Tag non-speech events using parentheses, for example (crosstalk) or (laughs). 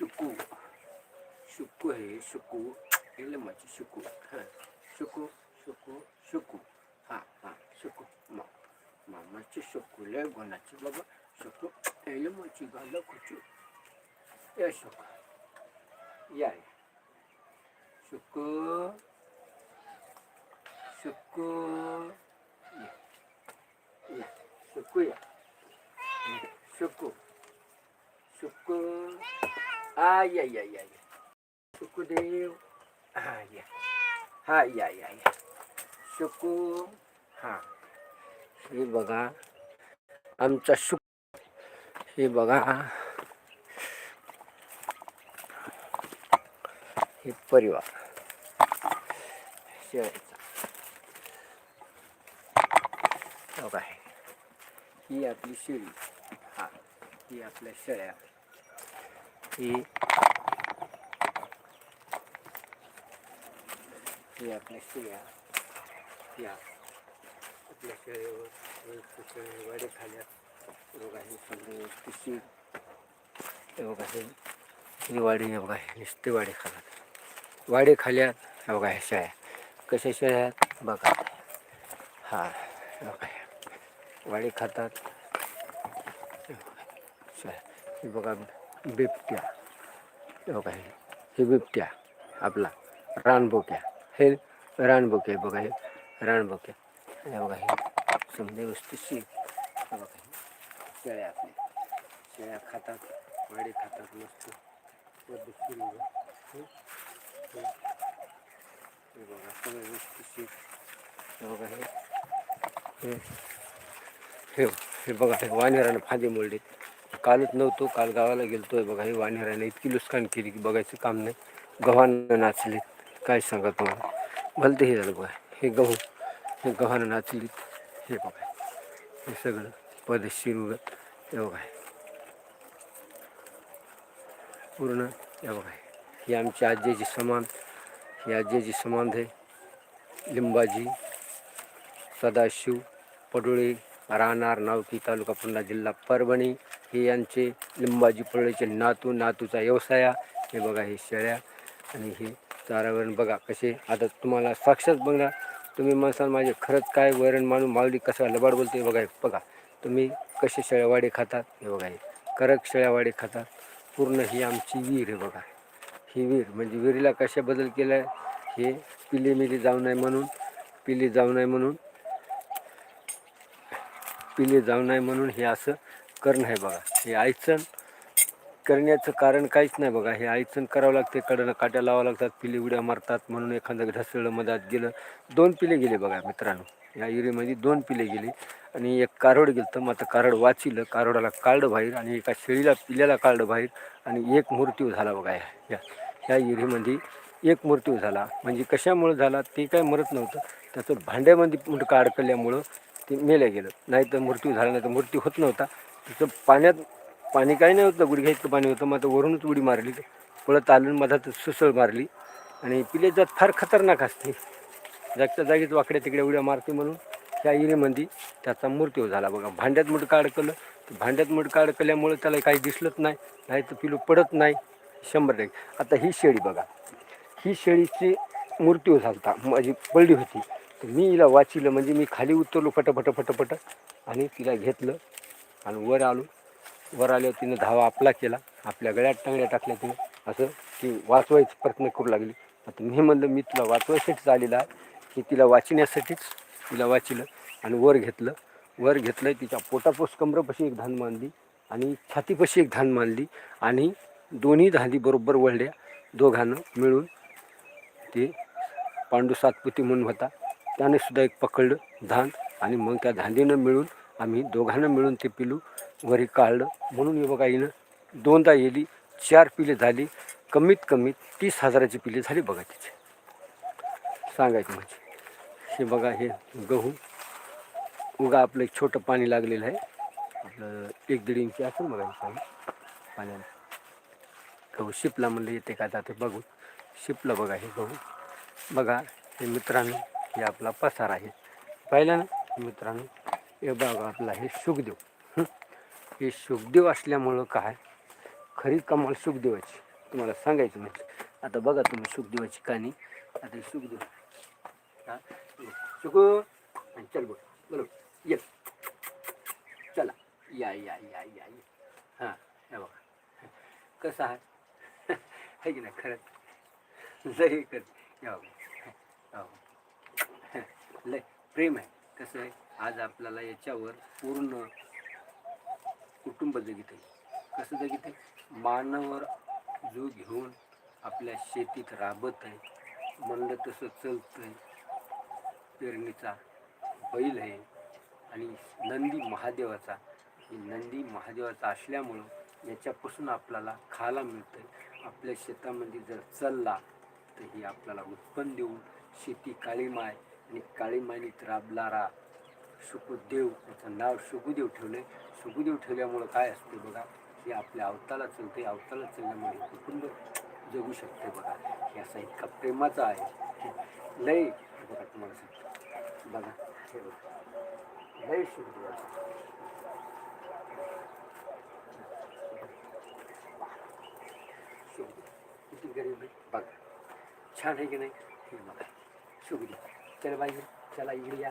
शुकू आहे शुकू हे लिंबाची शुकू हां शुकू शुकू शुकू हां हां शुकू मा मामाची शुकू लय गुणाची बाबा शुकू हे लिंबाची गाला कुचू या शुकू या या. शुकू शुकू या या शुकू या शुकू शुकू आय Ai, या या या शुकुदेव हा या हा या या या शुकू हा हे बघा आमचा सुख हे बघा हे परिवार शेळ्याचा बघा ही आपली शेळी हा ही आपल्या शेळ्या ही ही आपल्या शिळ्या. या. आपल्या शेळीवर शेळी वाडे खाल्यात बघा हे सगळे बघा हे ही वाडी हे बघा नुसते वाडे खाल्यात वाडे खाल्यात हे बघा हे शेळ्या. कशा शेळ्या? बघा. हा हे बघा हे. वाडे खातात. हे बघा. बिबट्या. हे बघा हे हे बिबट्या आपला रानबोक्या. हे रानबोक्या बघा हे रानबोक्या हे बघा हे समजा वस्तूशी हे बघा हे शेळ्या आपल्या. शेळ्या खातात वाडी खातात मस्त. पद्धतशीर हे बघा सगळं वस्तूशी हे बघा हे. हे हे बघा हे वानेरानं फांदी मोडले कालच नव्हतो काल गावाला गेलतोय बघा हे वानेरानं इतकी नुकसान केली की बघायचं काम नाही. गव्हानं नाचलीत. काय सांगा तुम्हाला? भलते हे झालं बघा. हे गहू हे गव्हानं नाचलीत. हे बघा. हे सगळं पदशीर उगत हे बघा. पूर्ण हे बघा. ही आमची आजीची समान. ही आजीची समान आहे लिंबाजी सदाशिव पडोळी राहणार नावकी तालुका पुन्हा जिल्हा परभणी. हे यांचे लिंबाजी पडळेचे नातू नातूचा व्यवसाय हे बघा हे शेळ्या आणि हे चारावरण बघा कसे. आता तुम्हाला साक्षात बघा तुम्ही म्हणसाल माझे खरंच काय वरण मानून माऊली कसं लबाड बोलते बघा हे बघा. तुम्ही कसे शेळ्यावाडे खातात हे बघा हे करक शेळ्यावाडे खातात. पूर्ण ही आमची विहीर आहे बघा. ही विहीर म्हणजे विहिरीला कशा बदल केला आहे हे पिली मिली जाऊ नये म्हणून पिली जाऊ नये म्हणून पिले जाऊ नये म्हणून हे असं करणं आहे बघा. हे आयचन करण्याचं कारण काहीच नाही बघा. हे आयचन करावं लागते कडनं काट्या लावावं लागतात पिले उड्या मारतात म्हणून एखादं ढसळलं मधात गेलं. दोन पिले गेले बघा मित्रांनो. या इरीमध्ये दोन पिले गेले आणि एक कारोड गेलं तर मग आता कारोड वाचिलं. कारोडाला काढलं बाहेर आणि एका शेळीला पिल्याला काढलं बाहेर आणि एक मृत्यू झाला बघा या या ह्या इरीमध्ये एक मृत्यू झाला. म्हणजे कशामुळं झाला? ते काय मरत नव्हतं. त्याचं भांड्यामध्ये मुंडकं अडकल्यामुळं ते मेलं गेलं. नाही तर मृत्यू झाला नाही तर मृत्यू होत नव्हता. तिथं पाण्यात पाणी काही नाही होतं गुडघ्या इतकं पाणी होतं. मग आता वरूनच उडी मारली. पळत आलून मधात सुसळ मारली. आणि पिले जात फार खतरनाक असते. जागच्या जागीच वाकड्या तिकडे उड्या मारते म्हणून त्या इरीमध्ये त्याचा मृत्यू झाला. बघा भांड्यात मुडकं अडकलं तर भांड्यात मुडकं अडकल्यामुळे त्याला काही दिसलंच नाही. नाही तर पिलू पडत नाही. शंभर टक्के. आता ही शेळी बघा. ही शेळीची मृत्यू झालता. माझी पडली होती. तर मी हिला वाचिलं. म्हणजे मी खाली उतरलो फटफट फटफट. आणि तिला घेतलं. आणि वर आलो. वर आल्यावर तिनं धावा आपला केला. आपल्या गळ्यात टांगड्या टाकल्या तिनं. असं ती वाचवायचा प्रयत्न करू लागली. आता मी म्हणलं मी तुला वाचवायसाठीच आलेला आहे. की तिला वाचण्यासाठीच तिला वाचिलं आणि वर घेतलं. वर घेतलं तिच्या पोटापोस कमरपाशी एक धान मानली आणि छातीपाशी एक धान मानली आणि दोन्ही धांदी बरोबर वळल्या. दोघांनं मिळून ते पांडू सातपुती म्हणून होता. त्याने सुद्धा एक पकडलं धान आणि मग त्या धांदीनं मिळून आम्ही दोघांना मिळून ते पिलू वरी काढलं. म्हणून हे बघा हिनं दोनदा येली चार पिले झाली कमीत कमी तीस हजाराची पिले झाली बघा तिचे. सांगायचं म्हणजे. हे बघा हे गहू. उगा आपलं एक छोटं पाणी लागलेलं आहे. आपलं एक दीड इंची असेल बघा पाणी. पाण्याला गहू शिपला म्हणलं येते का जाते बघू. शिपलं बघा हे गहू. बघा हे मित्रांनो हे आपला पसार आहे. पाहिलं ना मित्रांनो? हे बघा आपला हे सुखदेव. हे? सुखदेव असल्यामुळं काय? खरी कमाल सुखदेवाची. तुम्हाला सांगायचं म्हणजे. आता बघा तुम्ही सुखदेवाची कहाणी. आता सुखदेव. सुख आणि चल बोल बोलो ये. चला. या या या या या. हां हे बघा. कसं आहे? (laughs) है की नाही? खरंच. जरी कर या बघा. लय प्रेम आहे. कसं आहे? आज आपल्याला याच्यावर पूर्ण कुटुंब जगित. आहे कसं जगित? आहे मानवर जो घेऊन आपल्या शेतीत राबत आहे म्हणलं तसं चलतं आहे पेरणीचा बैल आहे आणि नंदी महादेवाचा. नंदी महादेवाचा असल्यामुळं याच्यापासून आपल्याला खायला मिळतं आपल्या शेतामध्ये जर चालला तर ही आपल्याला उत्पन्न देऊन शेती काळीमाय आणि काळीमायनीत राबणारा सुखदेव त्याचं नाव सुखदेव ठेवले सुखदेव ठेवल्यामुळं काय असते बघा हे आपल्या अवताला चलते अवताला चालल्यामुळे कुटुंब जगू शकते बघा. हे असा इतका प्रेमाचा आहे. लय बघा तुम्हाला सांगतो. बघा हे बघा. लय सुखदेव गरीब बघा. छान आहे की नाही? हे बघा. सुखदेव चल बाई चला इकडे या.